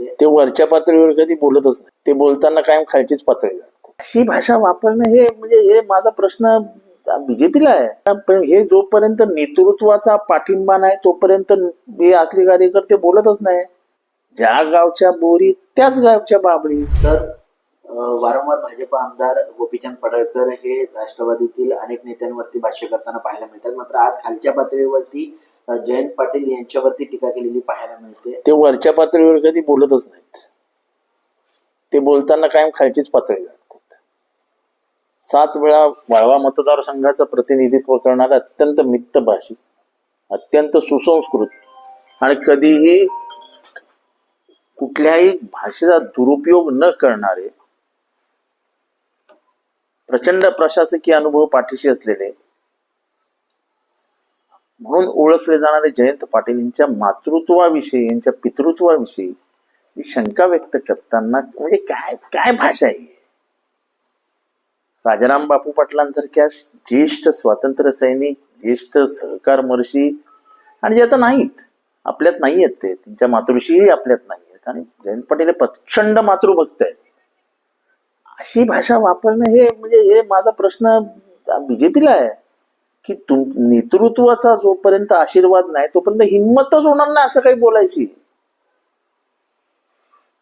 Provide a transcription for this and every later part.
ते वरच्या पातळीवर कधी बोलतच नाही. ते बोलताना कायम खालचीच पातळी अशी भाषा वापरणं हे म्हणजे हे माझा प्रश्न बीजेपीला आहे. पण हे जोपर्यंत नेतृत्वाचा पाठिंबा नाही तोपर्यंत हे असले कार्यकर्ते बोलतच नाही. ज्या गावच्या बोरी त्याच गावच्या बाबळी तर अं, वारंवार भाजप आमदार गोपीचंद पडळकर हे राष्ट्रवादीतील अनेक नेत्यांवरती भाष्य करताना पाहायला मिळतात. मात्र आज खालच्या पातळीवरती जयंत पाटील यांच्यावरती टीका केलेली पाहायला मिळते. ते वरच्या पातळीवर कधी बोलतच नाहीत. ते बोलताना कायम खालचीच पातळी लागतात सात वेळा वाळवा मतदारसंघाचं प्रतिनिधित्व करणारे अत्यंत मित्त भाषिक अत्यंत सुसंस्कृत आणि कधीही कुठल्याही भाषेचा दुरुपयोग न करणारे प्रचंड प्रशासकीय अनुभव पाठीशी असलेले म्हणून ओळखले जाणारे जयंत पाटील यांच्या मातृत्वाविषयी यांच्या पितृत्वाविषयी ही शंका व्यक्त करताना म्हणजे काय काय भाषा आहे राजाराम बापू पाटलांसारख्या ज्येष्ठ स्वातंत्र्य सैनिक ज्येष्ठ सहकार मर्षी आणि जे आता नाहीत आपल्यात नाही आहेत ते त्यांच्या मातृशीही आपल्यात नाही आहेत आणि जयंत पाटील हे प्रचंड मातृभक्त आहेत. अशी भाषा वापरणं हे म्हणजे हे माझा प्रश्न बीजेपीला आहे. की तुम नेतृत्वाचा जोपर्यंत आशीर्वाद नाही तोपर्यंत हिंमतच होणार नाही असं काही बोलायची.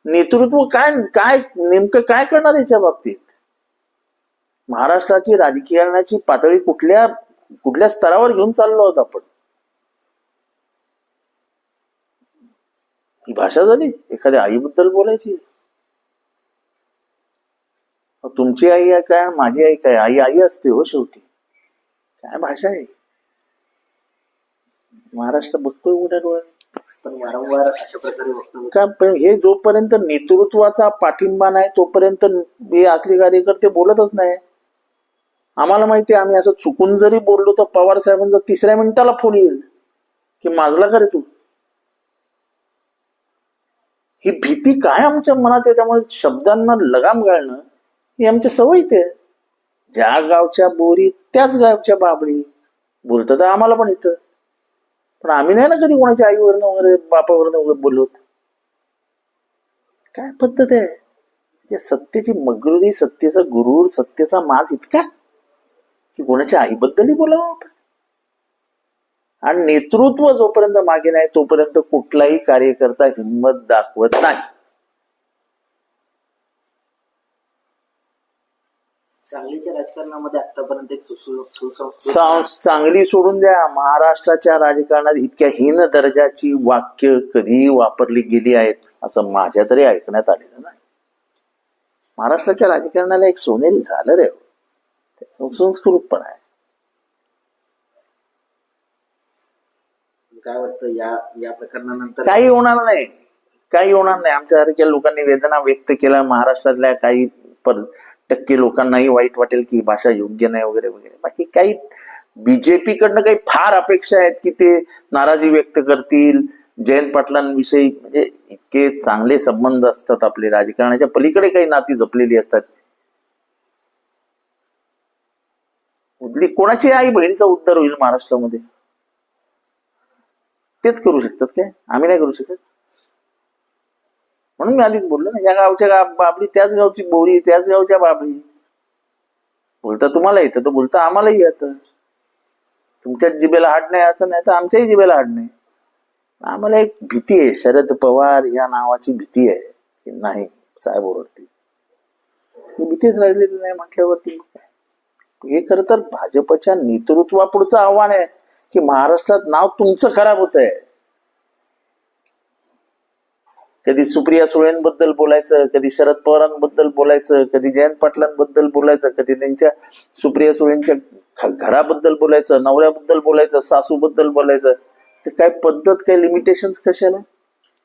नेतृत्व काय काय नेमकं काय करणार याच्या बाबतीत? महाराष्ट्राची राजकीयची पातळी कुठल्या कुठल्या स्तरावर घेऊन चाललो आहोत आपण? ही भाषा झाली? एखाद्या आईबद्दल बोलायची? तुमची आई आहे काय? माझी आई काय? आई आई असते हो शेवटी. काय भाषा आहे? महाराष्ट्र बघतोय उड्या डोळ्याने. पण वारंवार अशा प्रकारे वक्तव्य का पण हे जोपर्यंत नेतृत्वाचा पाठिंबा नाही तोपर्यंत हे असले कार्यकर्ते बोलतच नाही. आम्हाला माहिती आहे आम्ही असं चुकून जरी बोललो तर पवार साहेबांचा तिसऱ्या मिनिटाला फोन येईल की माजला का रे तू? ही भीती काय आमच्या मनात आहे? त्यामुळे शब्दांना लगाम घालणं ही आमच्या सवयीत आहे. ज्या गावच्या बोरी त्याच गावच्या बाबळी. बोलत तर आम्हाला पण येतं पण आम्ही नाही ना कधी कोणाच्या आईवरनं वगैरे बापावरनं वगैरे बोलवत. काय पद्धत आहे? जे सत्तेची मगरुरी सत्तेचा गुरूर सत्तेचा माज इतका की कोणाच्या आईबद्दलही बोलावं आपण. आणि नेतृत्व जोपर्यंत मागे नाही तोपर्यंत कुठलाही कार्यकर्ता हिंमत दाखवत नाही. सांगलीच्या राजकारणामध्ये आतापर्यंत एक चांगली सोडून द्या. महाराष्ट्राच्या राजकारणात इतक्या हीन दर्जाची वाक्य कधीही वापरली गेली आहेत असं माझ्या तरी ऐकण्यात आलेलं नाही. महाराष्ट्राच्या राजकारणाला एक सोनेरी झालं रे संस्कृतपणा आहे. काय वाटतं या या प्रकरणानंतर काही होणार नाही. काही होणार नाही. आमच्यासारख्या लोकांनी वेदना व्यक्त केल्या. महाराष्ट्रातल्या काही टक्के लोकांनाही वाईट वाटेल की ही भाषा योग्य नाही वगैरे वगैरे. बाकी काही बीजेपी कडनं काही फार अपेक्षा आहेत की ते नाराजी व्यक्त करतील. जयंत पाटलांविषयी म्हणजे इतके चांगले संबंध असतात आपले राजकारणाच्या. पलीकडे काही नाती जपलेली असतात. उद्ली कोणाची आई बहिणीचा उद्धार होईल महाराष्ट्रामध्ये? तेच करू शकतात काय? आम्ही नाही करू शकत? म्हणून मी आधीच बोललो ना या गावच्या गाव बाबडी त्याच गावची बोरी त्याच गावच्या बाबडी बोलता तुम्हाला येतं तर बोलता आम्हालाही येतं. तुमच्या जिबेला हाड नाही असं नाही तर आमच्याही जिबेला हाड नाही. आम्हाला एक भीती आहे शरद पवार या नावाची भीती आहे की नाही साहेब ओरडतील. ही भीतीच राहिलेली नाही म्हटल्यावरती. हे खरं तर भाजपच्या नेतृत्वापुढचं आव्हान आहे की महाराष्ट्रात नाव तुमचं खराब होत आहे कधी सुप्रिया सुळेंबद्दल बोलायचं कधी शरद पवारांबद्दल बोलायचं कधी जयंत पाटलांबद्दल बोलायचं कधी त्यांच्या सुप्रिया सुळेंच्या घराबद्दल बोलायचं नवऱ्याबद्दल बोलायचं सासूबद्दल बोलायचं. तर काय पद्धत काय लिमिटेशन कशाला?